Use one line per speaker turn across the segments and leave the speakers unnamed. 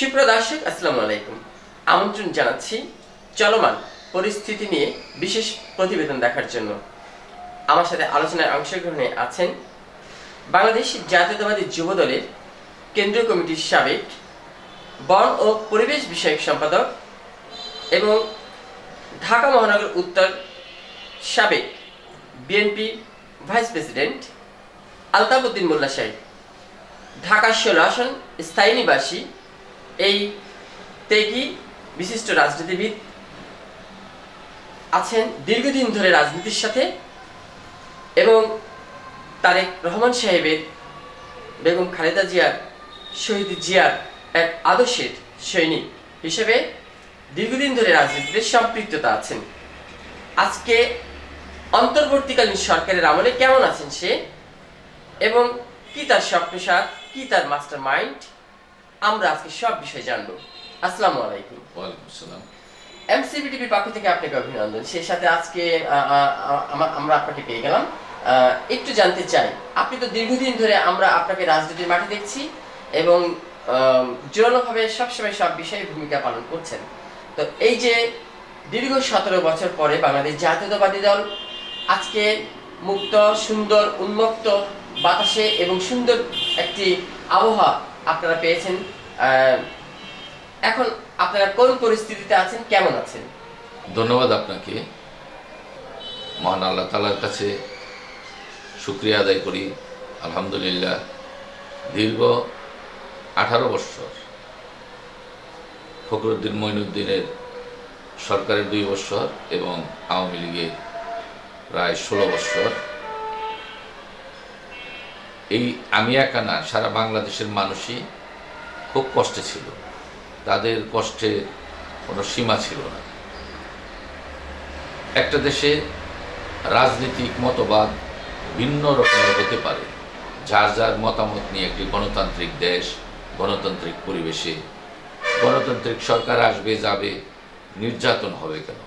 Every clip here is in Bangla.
সুপ্রিয় দর্শক, আসসালামু আলাইকুম। আমন্ত্রণ জানাচ্ছি চলমান পরিস্থিতি নিয়ে বিশেষ প্রতিবেদন দেখার জন্য। আমার সাথে আলোচনায় অংশগ্রহণে আছেন বাংলাদেশ জাতীয়তাবাদী যুব দলের কেন্দ্রীয় কমিটির সাবেক বন ও পরিবেশ বিষয়ক সম্পাদক এবং ঢাকা মহানগর উত্তর সাবেক BNP vice president Altafuddin Molla সাহেব। ঢাকা ষোলো আসন স্থায়ী নিবাসী এই ত্যাগী বিশিষ্ট রাজনীতিবিদ আছেন দীর্ঘদিন ধরে রাজনীতির সাথে এবং তারেক রহমান সাহেবের বেগম খালেদা জিয়ার, শহীদ জিয়ার এক আদর্শের সৈনিক হিসেবে দীর্ঘদিন ধরে রাজনীতিতে সম্পৃক্ততা আছেন। আজকে অন্তর্বর্তীকালীন সরকারের আমলে কেমন আছেন সে এবং কি তার স্বপ্নসাদ কি তার মাস্টার মাইন্ড আমরা আজকে সব বিষয় জানব। আসসালামু আলাইকুম।
ওয়ালাইকুম আসসালাম।
এমসিবিটিভির পক্ষ থেকে আপনাকে অভিনন্দন। সেই সাথে আজকে আমরা আপনাকে পেয়ে গেলাম। একটু জানতে চাই আপনি তো দীর্ঘদিন ধরে আমরা আপনাকে রাজনীতির মাঠে দেখছি এবং জোরালোভাবে সবসময় সব বিষয়ে ভূমিকা পালন করছেন। তো এই যে দীর্ঘ সতেরো বছর পরে বাংলাদেশ জাতীয়তাবাদী দল আজকে মুক্ত সুন্দর উন্মুক্ত বাতাসে এবং সুন্দর একটি আবহাওয়া আপনারা পেয়েছেন এখন আপনারা কোন পরিস্থিতিতে আছেন, কেমন আছেন?
ধন্যবাদ আপনাকে। মহান আল্লাহ তালার কাছে শুক্রিয়া আদায় করি। আলহামদুলিল্লাহ, দীর্ঘ আঠারো বৎসর ফখরুদ্দিন মঈনুদ্দিনের সরকারের দুই বৎসর এবং আওয়ামী লীগের প্রায় ষোলো বৎসর এই আমি একা না, সারা বাংলাদেশের মানুষই খুব কষ্টে ছিল। তাদের কষ্টে কোনো সীমা ছিল না। একটা দেশে রাজনৈতিক মতবাদ ভিন্ন রকমের হতে পারে। যার যার মতামত নিয়ে একটি গণতান্ত্রিক দেশ, গণতান্ত্রিক পরিবেশে, গণতান্ত্রিক সরকার আসবে, যাবে, নির্যাতন হবে কেন?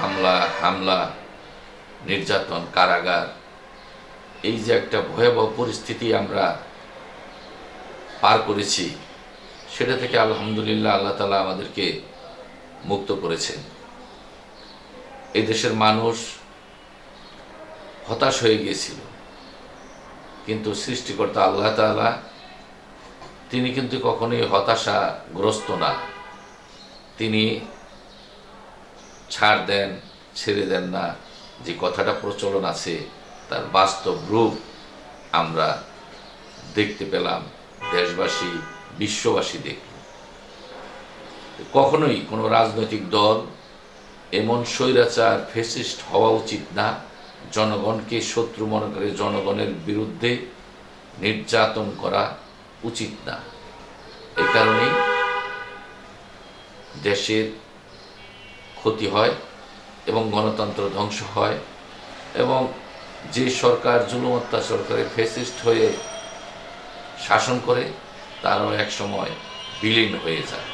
হামলা হামলা, নির্যাতন, কারাগার এই যে একটা ভয়াবহ পরিস্থিতি আমরা পার করেছি, সেটা থেকে আলহামদুলিল্লাহ আল্লাহ তালা আমাদেরকে মুক্ত করেছেন। এই দেশের মানুষ হতাশ হয়ে গিয়েছিল, কিন্তু সৃষ্টিকর্তা আল্লাহ তাআলা, তিনি কিন্তু কখনোই হতাশাগ্রস্ত না। তিনি ছাড় দেন, ছেড়ে দেন না, যে কথাটা প্রচলন আছে তার বাস্তব রূপ আমরা দেখতে পেলাম, দেশবাসী, বিশ্ববাসী দেখল। কখনোই কোনো রাজনৈতিক দল এমন স্বৈরাচার ফেসিস্ট হওয়া উচিত না, জনগণকে শত্রু মনে করে জনগণের বিরুদ্ধে নির্যাতন করা উচিত না। এই কারণেই দেশের ক্ষতি হয় এবং গণতন্ত্র ধ্বংস হয় এবং যে সরকার জুলুম অত্যাচার করে ফেসিস্ট হয়ে শাসন করে তারও এক সময় বিলীন হয়ে যায়।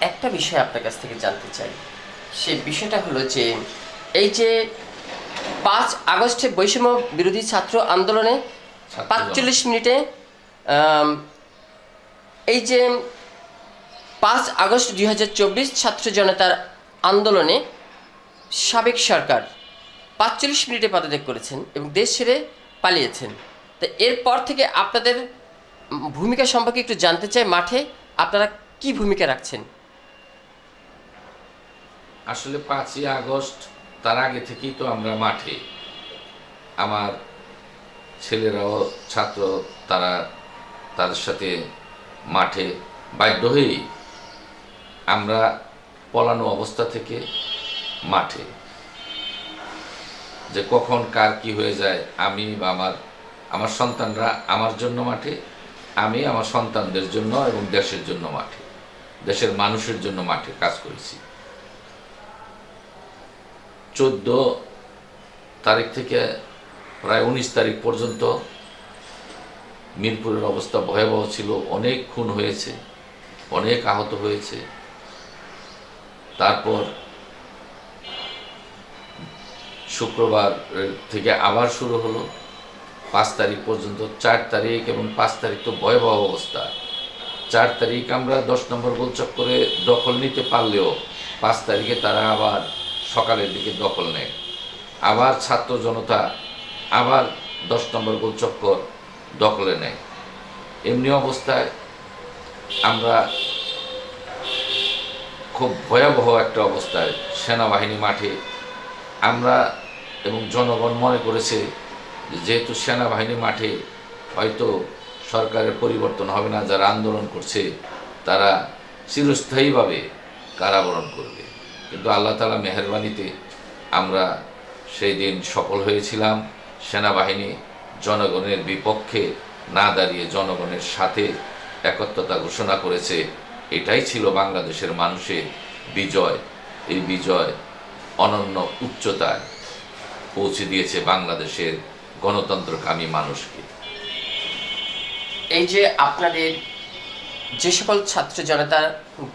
একটা বিষয় আপনার কাছ থেকে জানতে চাই। সেই বিষয়টা হলো যে এই যে পাঁচ আগস্টে বৈষম্য বিরোধী ছাত্র আন্দোলনে পাঁচচল্লিশ মিনিটে এই যে পাঁচ আগস্ট দুই হাজার চব্বিশ ছাত্র জনতার আন্দোলনে সাবেক সরকার পাঁচচল্লিশ মিনিটে পদত্যাগ করেছেন এবং দেশ ছেড়ে পালিয়েছেন। তো এরপর থেকে আপনাদের ভূমিকা সম্পর্কে একটু জানতে চাই, মাঠে আপনারা কি ভূমিকা রাখছেন?
আসলে পাঁচই আগস্ট তার আগে থেকেই তো আমরা মাঠে। আমার ছেলেরাও ছাত্র, তারা তাদের সাথে মাঠে বাধ্য হয়েই আমরা পলানো অবস্থা থেকে মাঠে যে কখন কার কি হয়ে যায়, আমি বা আমার আমার সন্তানরা আমার জন্য মাঠে, আমি আমার সন্তানদের জন্য এবং দেশের জন্য মাঠে, দেশের মানুষের জন্য মাঠে কাজ করেছি। চোদ্দ তারিখ থেকে প্রায় উনিশ তারিখ পর্যন্ত মিরপুরের অবস্থা ভয়াবহ ছিল, অনেক খুন হয়েছে, অনেক আহত হয়েছে। তারপর শুক্রবার থেকে আবার শুরু হলো। পাঁচ তারিখ পর্যন্ত, চার তারিখ এবং পাঁচ তারিখ তো ভয়াবহ অবস্থা। চার তারিখ আমরা দশ নম্বর গোল চক্করে দখল নিতে পারলেও পাঁচ তারিখে তারা আবার সকালের দিকে দখল নেয়। আবার ছাত্র জনতা আবার দশ নম্বর গোলচক্কর দখলে নেয়। এমনি অবস্থায় আমরা খুব ভয়াবহ একটা অবস্থায় সেনাবাহিনী মাঠে আমরা এবং জনগণ মনে করেছে যেহেতু সেনাবাহিনী মাঠে হয়তো সরকারের পরিবর্তন হবে না, যারা আন্দোলন করছে, তারা চিরস্থায়ীভাবে কারাবরণ করবে। কিন্তু আল্লাহ তালা মেহরবানিতে আমরা সেই দিন সফল হয়েছিলাম। সেনাবাহিনী জনগণের বিপক্ষে না দাঁড়িয়ে জনগণের সাথে একত্রতা ঘোষণা করেছে। এটাই ছিল বাংলাদেশের মানুষের বিজয়। এই বিজয় অনন্য উচ্চতায় পৌঁছে দিয়েছে বাংলাদেশের গণতন্ত্রকামী মানুষকে।
এই যে আপনাদের যে সকল ছাত্র জনতা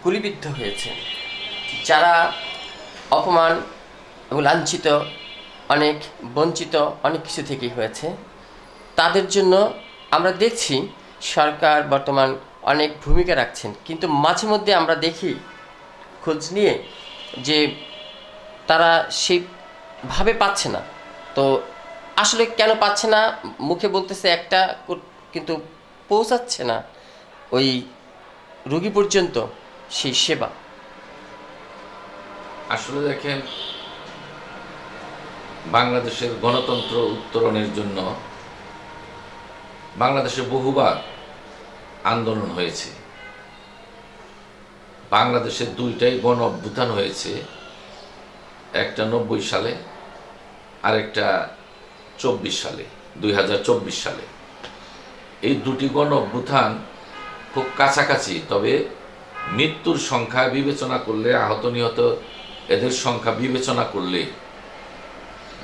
গুলিবিদ্ধ হয়েছে, যারা অপমান এবং লাঞ্ছিত, অনেক বঞ্চিত, অনেক কিছু থেকেই হয়েছে, তাদের জন্য আমরা দেখছি সরকার বর্তমান অনেক ভূমিকা রাখছেন। কিন্তু মাঝে মধ্যে আমরা দেখি খোঁজ নিয়ে যে তারা সেইভাবে পাচ্ছে না। তো আসলে কেন পাচ্ছে না? মুখে বলতেছে একটা কিন্তু পৌঁছাচ্ছে না ওই রুগী পর্যন্ত সেই সেবা।
আসলে দেখেন, বাংলাদেশের গণতন্ত্র উত্তরণের জন্য বাংলাদেশে বহুবার আন্দোলন হয়েছে। বাংলাদেশের দুইটাই গণ অভ্যুত্থান হয়েছে। একটা নব্বই সালে, আরেকটা চব্বিশ সালে, দুই হাজার চব্বিশ সালে। এই দুটি গণ অভ্যুত্থান খুব কাছাকাছি, তবে মৃত্যুর সংখ্যা বিবেচনা করলে, আহত নিহত এদের সংখ্যা বিবেচনা করলে,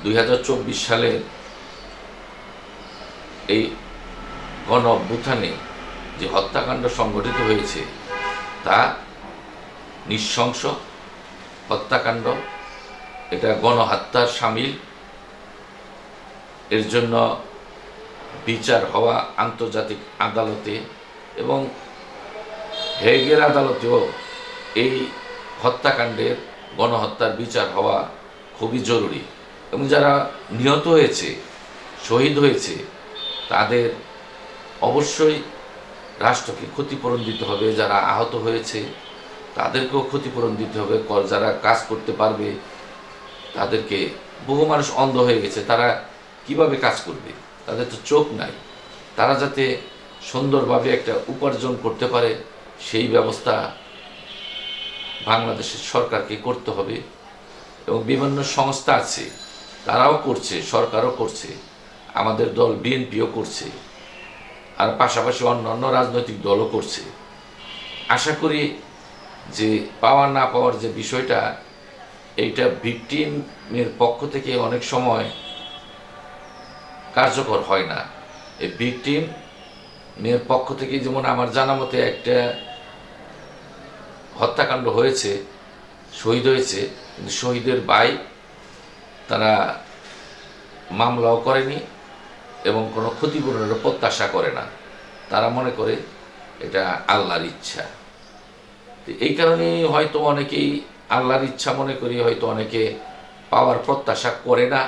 দুই হাজার চব্বিশ সালে এই গণ অভ্যুত্থানে যে হত্যাকাণ্ড সংগঠিত হয়েছে, তা নৃশংস হত্যাকাণ্ড এটা গণহত্যার সামিল। এর জন্য বিচার হওয়া আন্তর্জাতিক আদালতে এবং হেগের আদালতেও এই হত্যাকাণ্ডের গণহত্যার বিচার হওয়া খুবই জরুরি এবং যারা নিহত হয়েছে, শহীদ হয়েছে, তাদের অবশ্যই রাষ্ট্রকে ক্ষতিপূরণ দিতে হবে। যারা আহত হয়েছে, তাদেরকেও ক্ষতিপূরণ দিতে হবে। যারা কাজ করতে পারবে তাদেরকে বহু মানুষ অন্ধ হয়ে গেছে, তারা কীভাবে কাজ করবে? তাদের তো চোখ নাই। তারা যাতে সুন্দরভাবে একটা উপার্জন করতে পারে, সেই ব্যবস্থা বাংলাদেশের সরকারকে করতে হবে। এবং বিভিন্ন সংস্থা আছে, তারাও করছে, সরকারও করছে, আমাদের দল বিএনপিও করছে, আর পাশাপাশি অন্যান্য রাজনৈতিক দলও করছে। আশা করি যে পাওয়া না পাওয়ার যে বিষয়টা এইটা ভিকটিমের পক্ষ থেকে অনেক সময় কার্যকর হয় না। এই ভিকটিম মেয়ের পক্ষ থেকে যেমন আমার জানা মতে একটা হত্যাকাণ্ড হয়েছে, শহীদ হয়েছে, কিন্তু শহীদের ভাই তারা মামলাও করেনি এবং কোনো ক্ষতিপূরণেরও প্রত্যাশা করে না। তারা মনে করে এটা আল্লাহর ইচ্ছা। এই কারণেই হয়তো অনেকেই আল্লাহর ইচ্ছা মনে করি হয়তো অনেকে পাওয়ার প্রত্যাশা করে না।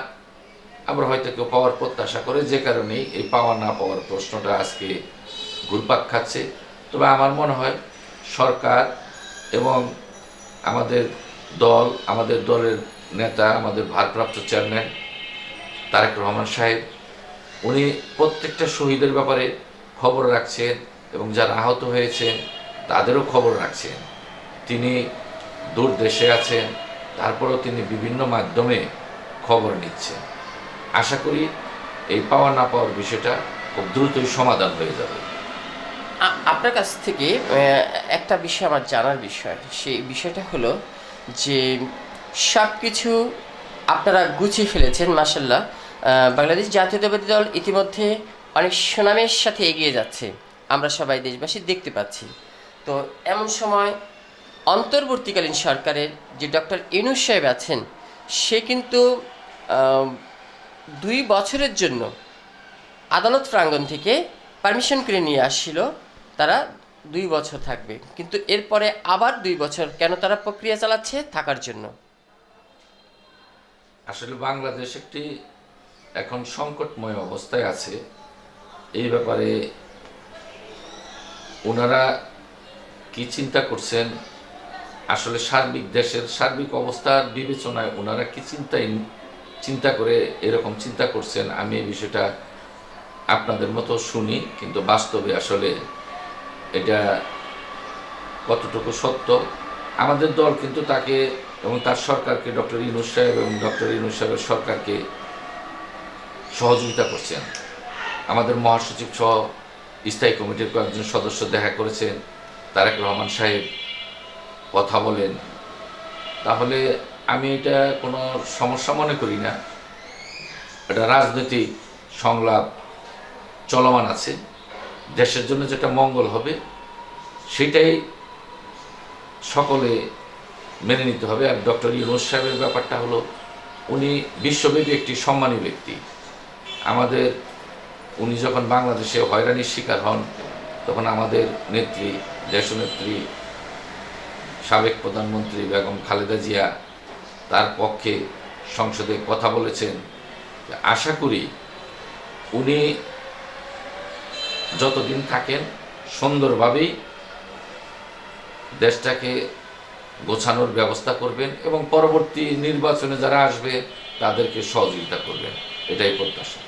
আবার হয়তো কেউ পাওয়ার প্রত্যাশা করে, যে কারণেই এই পাওয়া না পাওয়ার প্রশ্নটা আজকে ঘুরপাক খাচ্ছে। তবে আমার মনে হয় সরকার এবং আমাদের দল, আমাদের দলের নেতা, আমাদের ভারপ্রাপ্ত চেয়ারম্যান তারেক রহমান সাহেব, উনি প্রত্যেকটা শহীদের ব্যাপারে খবর রাখছেন এবং যারা আহত হয়েছেন তাদেরও খবর রাখছেন। তিনি দূর দেশে আছেন, তারপরেও তিনি বিভিন্ন মাধ্যমে খবর নিচ্ছেন। আশা করি এই পাওয়া না পাওয়ার বিষয়টা খুব দ্রুতই সমাধান হয়ে যাবে।
আপনার কাছ থেকে একটা বিষয় আমার জানার বিষয়। সেই বিষয়টা হলো যে সব কিছু আপনারা গুছিয়ে ফেলেছেন মাসাল্লাহ বাংলাদেশ জাতীয়তাবাদী দল ইতিমধ্যে অনেক সুনামের সাথে এগিয়ে যাচ্ছে। আমরা সবাই দেশবাসী দেখতে পাচ্ছি। তো এমন সময় অন্তর্বর্তীকালীন সরকারের যে ডক্টর ইউনুস সাহেব আছেন, সে কিন্তু দুই বছরের জন্য আদালত প্রাঙ্গণ থেকে পারমিশন করে নিয়ে আসছিল, তারা দুই বছর থাকবে। কিন্তু এরপরে আবার দুই বছর কেন তারা প্রক্রিয়া চালাচ্ছে থাকার জন্য?
আসলে বাংলাদেশ একটি এখন সংকটময় অবস্থায় আছে। এই ব্যাপারে ওনারা কি চিন্তা করছেন? আসলে সার্বিক দেশের সার্বিক অবস্থার বিবেচনায় ওনারা কি চিন্তায় চিন্তা করে এরকম চিন্তা করছেন, আমি এই বিষয়টা আপনাদের মতো শুনি, কিন্তু বাস্তবে আসলে এটা কতটুকু সত্য? আমাদের দল কিন্তু তাকে এবং তার সরকারকে, ডক্টর ইনুস সাহেব এবং ডক্টর ইনুস সাহেবের সরকারকে সহযোগিতা করছেন। আমাদের মহাসচিব সহ স্থায়ী কমিটির কয়েকজন সদস্য দেখা করেছেন, তারেক রহমান সাহেব। কথা বলেন। তাহলে আমি এটা কোনো সমস্যা মনে করি না। এটা রাজনৈতিক সংলাপ চলমান আছে। দেশের জন্য যেটা মঙ্গল হবে, সেটাই সকলে মেনে নিতে হবে। আর ডক্টর ইউনুস সাহেবের ব্যাপারটা হলো, উনি বিশ্বব্যাপী একটি সম্মানী ব্যক্তি। আমাদের, উনি যখন বাংলাদেশে হয়রানির শিকার হন, তখন আমাদের নেত্রী, দেশনেত্রী সাবেক প্রধানমন্ত্রী বেগম খালেদা জিয়া তার পক্ষে সংসদে কথা বলেছেন। আশা করি উনি যতদিন থাকেন, সুন্দরভাবেই দেশটাকে গোছানোর ব্যবস্থা করবেন এবং পরবর্তী নির্বাচনে যারা আসবে, তাদেরকে সহযোগিতা করবেন। এটাই প্রত্যাশা।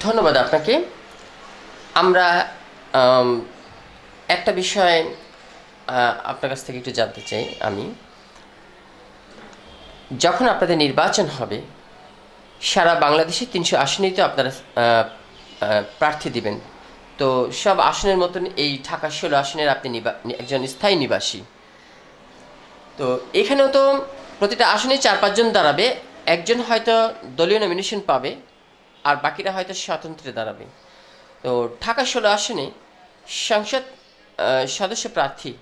ধন্যবাদ আপনাকে। আমরা একটা বিষয় আপনার কাছ থেকে একটু জানতে চাই আমি। যখন আপনাদের নির্বাচন হবে, সারা বাংলাদেশে তিনশো আসনেই তো আপনারা প্রার্থী দিবেন। তো সব আসনের মতন এই ঢাকা ষোলো আসনের আপনি একজন স্থায়ী নিবাসী। তো এখানেও তো প্রতিটা আসনে চার পাঁচজন দাঁড়াবে, একজন হয়তো দলীয় নমিনেশন পাবে, আর বাকিরা হয়তো স্বতন্ত্রে দাঁড়াবে। তো ঢাকা ষোলো আসনে সংসদ সদস্য প্রার্থী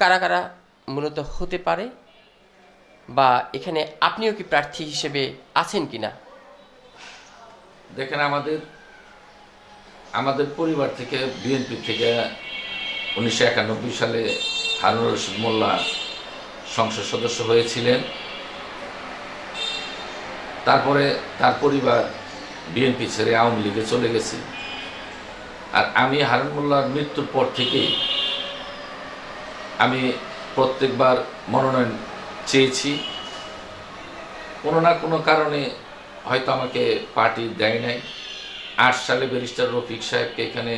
কারা কারা মূলত হতে পারে? বা এখানে আপনিও কি প্রার্থী হিসেবে আছেন কি না
দেখেন, আমাদের আমাদের পরিবার থেকে, বিএনপি থেকে উনিশশো একানব্বই সালে হারুন রশিদ মোল্লা সংসদ সদস্য হয়েছিলেন। তারপরে তার পরিবার বিএনপি ছেড়ে আওয়ামী লীগে চলে গেছে। আর আমি হারুন মোল্লার মৃত্যুর পর থেকেই আমি প্রত্যেকবার মনোনয়ন চেয়েছি। কোনো না কোনো কারণে হয়তো আমাকে পার্টি দেয় নাই। আট সালে ব্যারিস্টার রফিক সাহেবকে এখানে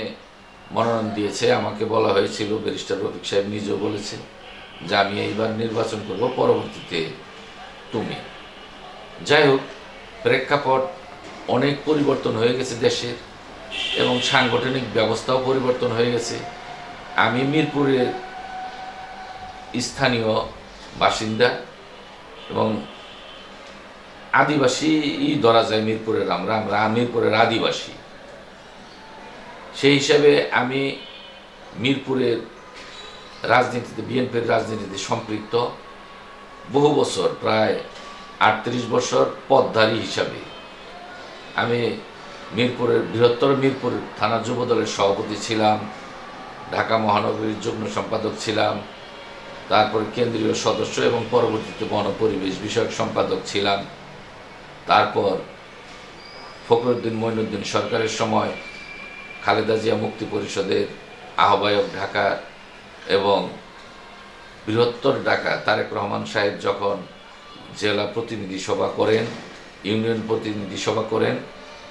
মনোনয়ন দিয়েছে, আমাকে বলা হয়েছিল, ব্যারিস্টার রফিক সাহেব নিজেও বলেছে যে আমি এইবার নির্বাচন করব, পরবর্তীতে তুমি। যাই হোক, প্রেক্ষাপট অনেক পরিবর্তন হয়ে গেছে দেশের এবং সাংগঠনিক ব্যবস্থাও পরিবর্তন হয়ে গেছে। আমি মিরপুরের স্থানীয় বাসিন্দা এবং আদিবাসী ধরা যায় মিরপুরের আমরা আমরা মিরপুরের আদিবাসী। সেই হিসাবে আমি মিরপুরের রাজনীতিতে, বিএনপির রাজনীতিতে সম্পৃক্ত বহু বছর, প্রায় আটত্রিশ বছর পদধারী হিসাবে। আমি মিরপুরের, বৃহত্তর মিরপুর থানা যুবদলের সভাপতি ছিলাম, ঢাকা মহানগরীর যুগ্ম সম্পাদক ছিলাম তারপর কেন্দ্রীয় সদস্য এবং পরবর্তীতে গণপরিবেশ বিষয়ক সম্পাদক ছিলাম। তারপর ফখরুদ্দিন মঈনুদ্দিন সরকারের সময় খালেদা জিয়া মুক্তি পরিষদের আহ্বায়ক ঢাকা এবং বৃহত্তর ঢাকা তারেক রহমান সাহেব যখন জেলা প্রতিনিধি সভা করেন, ইউনিয়ন প্রতিনিধি সভা করেন,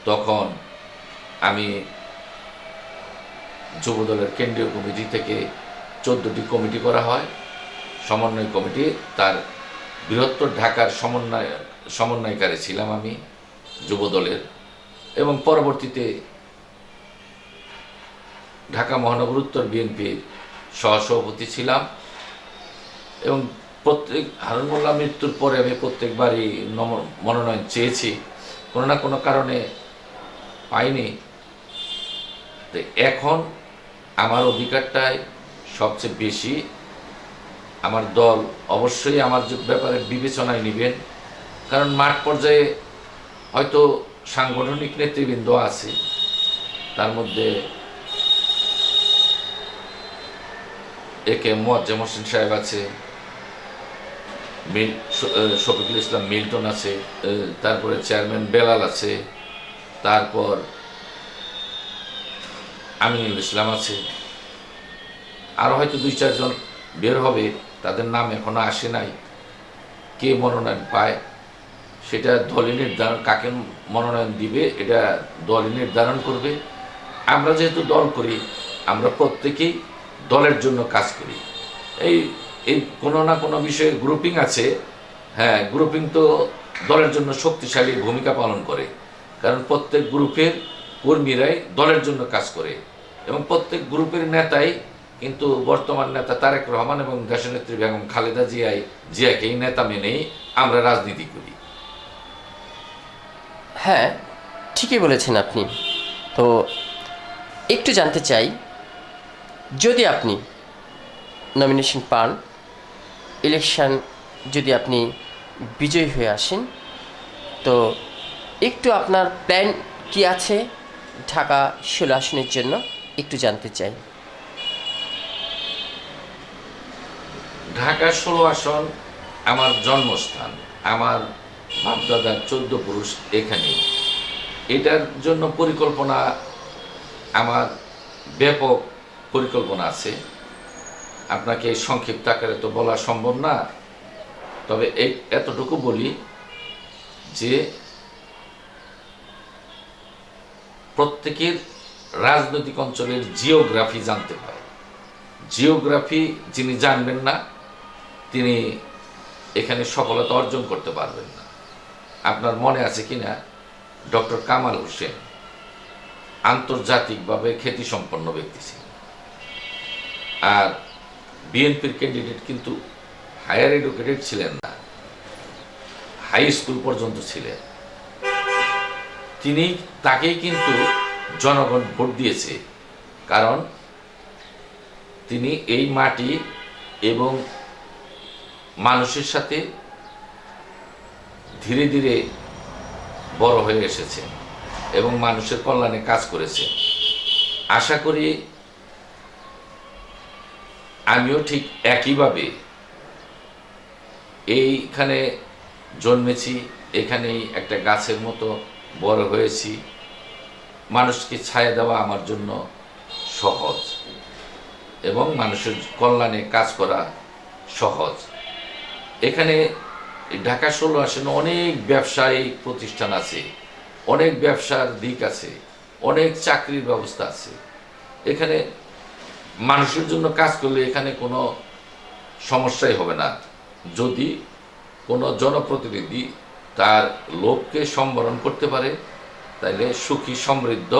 তখন আমি যুবদলের কেন্দ্রীয় কমিটি থেকে চোদ্দোটি কমিটি করা হয়। সমন্বয় কমিটি, তার বৃহত্তর ঢাকার সমন্বয়, সমন্বয়কারী ছিলাম আমি, যুবদলের। এবং পরবর্তীতে ঢাকা মহানগর উত্তর বিএনপির সহসভাপতি ছিলাম। এবং প্রত্যেক, হারুন মৃত্যুর পরে আমি প্রত্যেকবারই মনোনয়ন চেয়েছি। কোনো না কোনো কারণে পাইনি। তো এখন আমার অধিকারটাই সবচেয়ে বেশি। আমার দল অবশ্যই আমার ব্যাপারে বিবেচনায় নেবেন। কারণ মাঠ পর্যায়ে হয়তো সাংগঠনিক নেতৃবৃন্দ আছে। তার মধ্যে এ কে মোয়াজ্জেম হোসেন সাহেব আছে শফিকুল ইসলাম মিল্টন আছে তারপরে চেয়ারম্যান বেলাল আছে, তারপর আমিনুল ইসলাম আছে। আরও হয়তো দুই চারজন বের হবে। তাদের নাম এখনও আসে নাই। কে মনোনয়ন পায়, সেটা দলই নির্ধারণ, কাকে মনোনয়ন দিবে, এটা দলই নির্ধারণ করবে। আমরা যেহেতু দল করি, আমরা প্রত্যেকেই দলের জন্য কাজ করি। এই এই কোনো না কোনো বিষয়ে গ্রুপিং আছে। হ্যাঁ গ্রুপিং তো দলের জন্য শক্তিশালী ভূমিকা পালন করে। কারণ প্রত্যেক গ্রুপের কর্মীরাই দলের জন্য কাজ করে এবং প্রত্যেক গ্রুপের নেতাই কিন্তু বর্তমান নেতা তারেক রহমান এবং দেশনেত্রী বেগম খালেদা জিয়াই, জিয়াকে এই নেতা মেনেই আমরা রাজনীতি করি।
হ্যাঁ ঠিকই বলেছেন আপনি। তো একটু জানতে চাই, যদি আপনি নমিনেশন পান ইলেকশন যদি আপনি বিজয়ী হয়ে আসেন, তো একটু আপনার প্ল্যান কি আছে ঢাকা ষোলো আসনের জন্য? একটু জানতে চাই।
ঢাকা ষোলো আসন, আমার জন্মস্থান, আমার বাপদাদার চোদ্দ পুরুষ এখানে এটার জন্য পরিকল্পনা, আমার ব্যাপক পরিকল্পনা আছে। আপনাকে সংক্ষিপ্ত আকারে তো বলা সম্ভব না, তবে এই এতটুকু বলি যে প্রত্যেকের রাজনৈতিক অঞ্চলের জিওগ্রাফি জানতে হয়। জিওগ্রাফি যিনি জানবেন না তিনি এখানে সফলতা অর্জন করতে পারবেন না। আপনার মনে আছে কি না? ডক্টর কামাল হোসেন আন্তর্জাতিকভাবে খ্যাতিসম্পন্ন ব্যক্তি ছিলেন। আর বিএনপির ক্যান্ডিডেট কিন্তু হায়ার এডুকেটেড ছিলেন না। হাই স্কুল পর্যন্ত ছিলেন। তিনি তাকেই কিন্তু জনগণ ভোট দিয়েছে। কারণ তিনি এই মাটি এবং মানুষের সাথে ধীরে ধীরে বড় হয়ে এসেছে এবং মানুষের কল্যাণে কাজ করেছে। আশা করি আমিও ঠিক একইভাবে এইখানে জন্মেছি, এখানেই একটা গাছের মতো বড় হয়েছি। মানুষকে ছায়া দেওয়া আমার জন্য সহজ এবং মানুষের কল্যাণে কাজ করা সহজ। এখানে ঢাকা ষোলো আসনে অনেক ব্যবসায়িক প্রতিষ্ঠান আছে, অনেক ব্যবসার দিক আছে, অনেক চাকরির ব্যবস্থা আছে। এখানে মানুষের জন্য কাজ করলে এখানে কোনো সমস্যাই হবে না। যদি কোনো জনপ্রতিনিধি তার লোককে সম্বরণ করতে পারে, তাইলে সুখী সমৃদ্ধ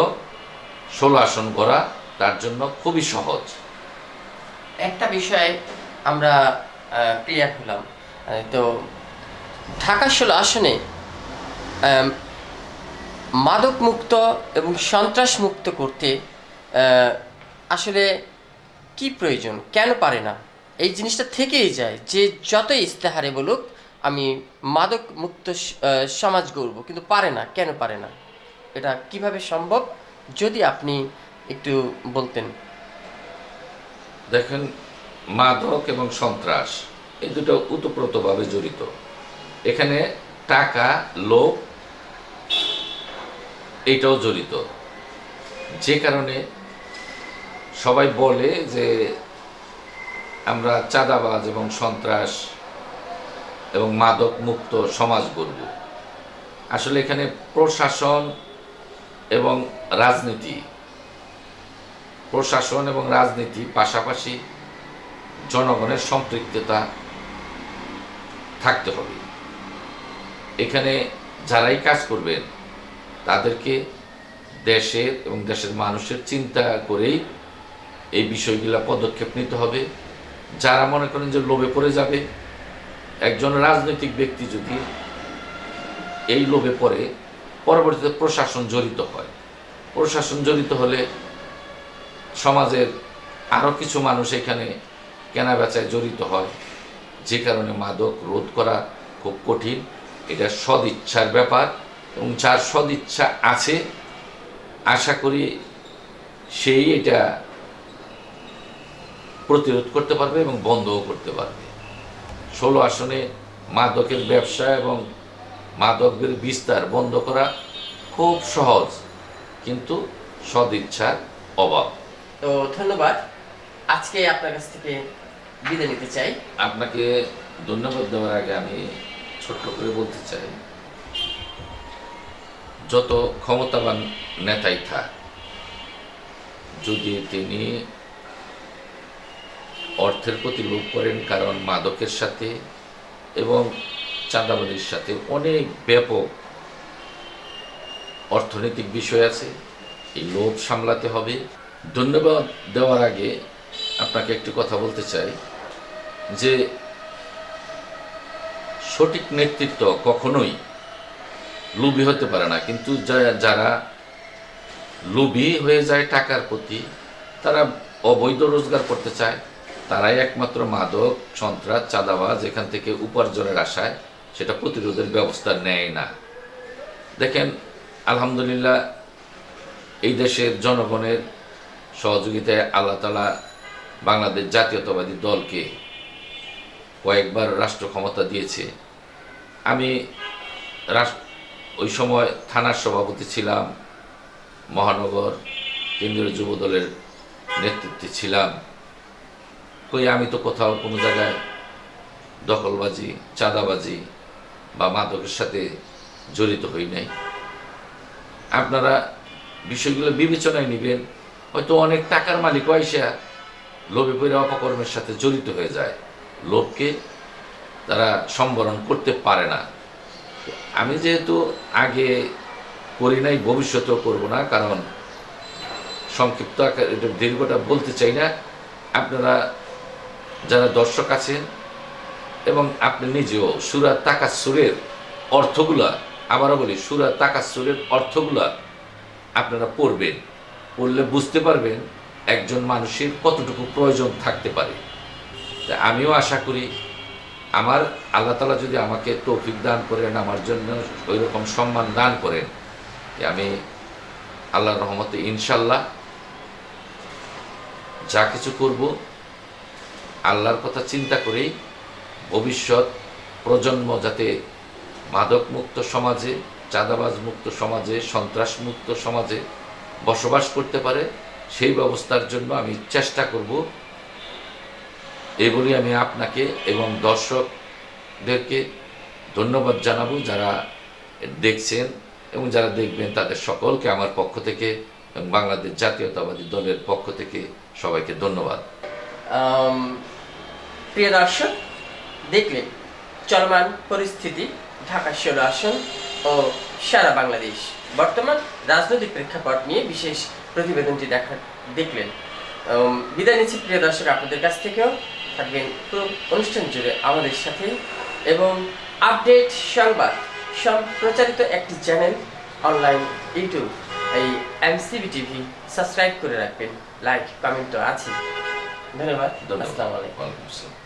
ষোলো আসন করা তার জন্য খুবই সহজ।
একটা বিষয়ে আমরা ক্লিয়ার হলাম তো ঢাকা ষোলো আসনে মাদক মুক্ত এবং সন্ত্রাস মুক্ত করতে আসলে কি প্রয়োজন? কেন পারে না? এই জিনিসটা থেকেই যায় যে যতই ইস্তেহারে বলুক, আমি মাদক মুক্ত সমাজ গড়ব, কিন্তু পারে না, কেন পারে না? এটা কীভাবে সম্ভব? যদি আপনি একটু বলতেন।
দেখেন, মাদক এবং সন্ত্রাস এই দুটো ওতপ্রোতভাবে জড়িত। এখানে টাকা, লোভ, এটাও জড়িত। যে কারণে সবাই বলে যে আমরা চাঁদাবাজ এবং সন্ত্রাস এবং মাদক মুক্ত সমাজ গড়ব। আসলে এখানে প্রশাসন এবং রাজনীতি, প্রশাসন এবং রাজনীতি পাশাপাশি জনগণের সম্পৃক্ততা থাকতে হবে। এখানে যারাই কাজ করবেন, তাদেরকে দেশের এবং দেশের মানুষের চিন্তা করেই এই বিষয়গুলো পদক্ষেপ নিতে হবে। যারা মনে করেন যে লোভে পড়ে যাবে, একজন রাজনৈতিক ব্যক্তি যদি এই লোভে পড়ে, পরবর্তীতে প্রশাসন জড়িত হয়। প্রশাসন জড়িত হলে সমাজের আরও কিছু মানুষ এখানে কেনা বেচায় জড়িত হয়। যে কারণে মাদক রোধ করা খুব কঠিন। এটা সদিচ্ছার ব্যাপার এবং যার সদিচ্ছা আছে, আশা করি সেই এটা প্রতিরোধ করতে পারবে এবং বন্ধও করতে পারবে। ষোলো আসনে মাদকের ব্যবসা এবং মাদকের বিস্তার বন্ধ করা খুব সহজ, কিন্তু সদিচ্ছার অভাব।
তো ধন্যবাদ। আজকে আপনার কাছ থেকে বিদায় নিতে চাই।
আপনাকে ধন্যবাদ দেওয়ার আগে আমি ছোট্ট করে বলতে চাই, যত ক্ষমতাবান নেতাই থাক, যদি তিনি অর্থের প্রতি লোভ করেন, কারণ মাদকের সাথে এবং চাঁদাবাদির সাথে অনেক ব্যাপক অর্থনৈতিক বিষয় আছে, এই লোভ সামলাতে হবে। ধন্যবাদ দেওয়ার আগে আপনাকে একটি কথা বলতে চাই, যে সঠিক নেতৃত্ব কখনোই লোভী হতে পারে না। কিন্তু যারা লোভী হয়ে যায় টাকার প্রতি, তারা অবৈধ রোজগার করতে চায়। তারাই একমাত্র মাদক, সন্ত্রাস, চাঁদাবাজ, এখান থেকে উপার্জনের আশায় সেটা প্রতিরোধের ব্যবস্থা নেয় না। দেখেন, আলহামদুলিল্লাহ, এই দেশের জনগণের সহযোগিতায় আল্লাহ তালা বাংলাদেশ জাতীয়তাবাদী দলকে কয়েকবার রাষ্ট্র ক্ষমতা দিয়েছে। আমি ওই সময় থানার সভাপতি ছিলাম, মহানগর কেন্দ্রীয় যুব দলের নেতৃত্বে ছিলাম। কই আমি তো কোথাও কোনো জায়গায় দখলবাজি, চাঁদাবাজি বা মাদকের সাথে জড়িত হই নাই। আপনারা বিষয়গুলো বিবেচনায় নেবেন, হয়তো অনেক টাকার মালিক আইসা লোভে পড়ে অপকর্মের সাথে জড়িত হয়ে যায়। লোভকে তারা সম্বরণ করতে পারে না। আমি যেহেতু আগে করি নাই, ভবিষ্যতেও করব না, কারণ সংক্ষিপ্ত আকার এটা দীর্ঘটা বলতে চাই না। আপনারা যারা দর্শক আছেন এবং আপনি নিজেও, সুরা তাকাসুরের অর্থগুলা, আবারও বলি, সুরা তাকাসুরের অর্থগুলা আপনারা পড়বেন। পড়লে বুঝতে পারবেন একজন মানুষের কতটুকু প্রয়োজন থাকতে পারে। তা আমিও আশা করি আমার আল্লাহ তালা যদি আমাকে তৌফিক দান করেন, আমার জন্য ওই রকম সম্মান দান করেন আমি আল্লাহর রহমতে ইনশাল্লাহ যা কিছু করব, আল্লাহর কথা চিন্তা করেই ভবিষ্যৎ প্রজন্ম যাতে মাদক মুক্ত সমাজে চাঁদাবাজ মুক্ত সমাজে সন্ত্রাস মুক্ত সমাজে বসবাস করতে পারে। সেই ব্যবস্থার জন্য আমি চেষ্টা করব। এই আমি আপনাকে এবং দর্শকদেরকে ধন্যবাদ জানাব যারা দেখছেন এবং যারা দেখবেন তাদের সকলকে আমার পক্ষ থেকে এবং বাংলাদেশ জাতীয়তাবাদী দলের পক্ষ থেকে সবাইকে ধন্যবাদ।
প্রিয় দর্শক, দেখলেন চলমান পরিস্থিতি ঢাকা ষোলো আসন ও সারা বাংলাদেশ। বর্তমান রাজনৈতিক প্রেক্ষাপট নিয়ে বিশেষ প্রতিবেদনটি দেখা দেখলেন। বিদায় নিচ্ছি প্রিয় দর্শক আপনাদের কাছ থেকেও। থাকবেন পুরো অনুষ্ঠান জুড়ে আমাদের সাথে। এবং আপডেট সংবাদ সম্প্রচারিত একটি চ্যানেল অনলাইন ইউটিউব এই এমসিবি টিভি সাবস্ক্রাইব করে রাখবেন। লাইক কমেন্ট তো আছে ধন্যবাদ। আসসালামু আলাইকুম।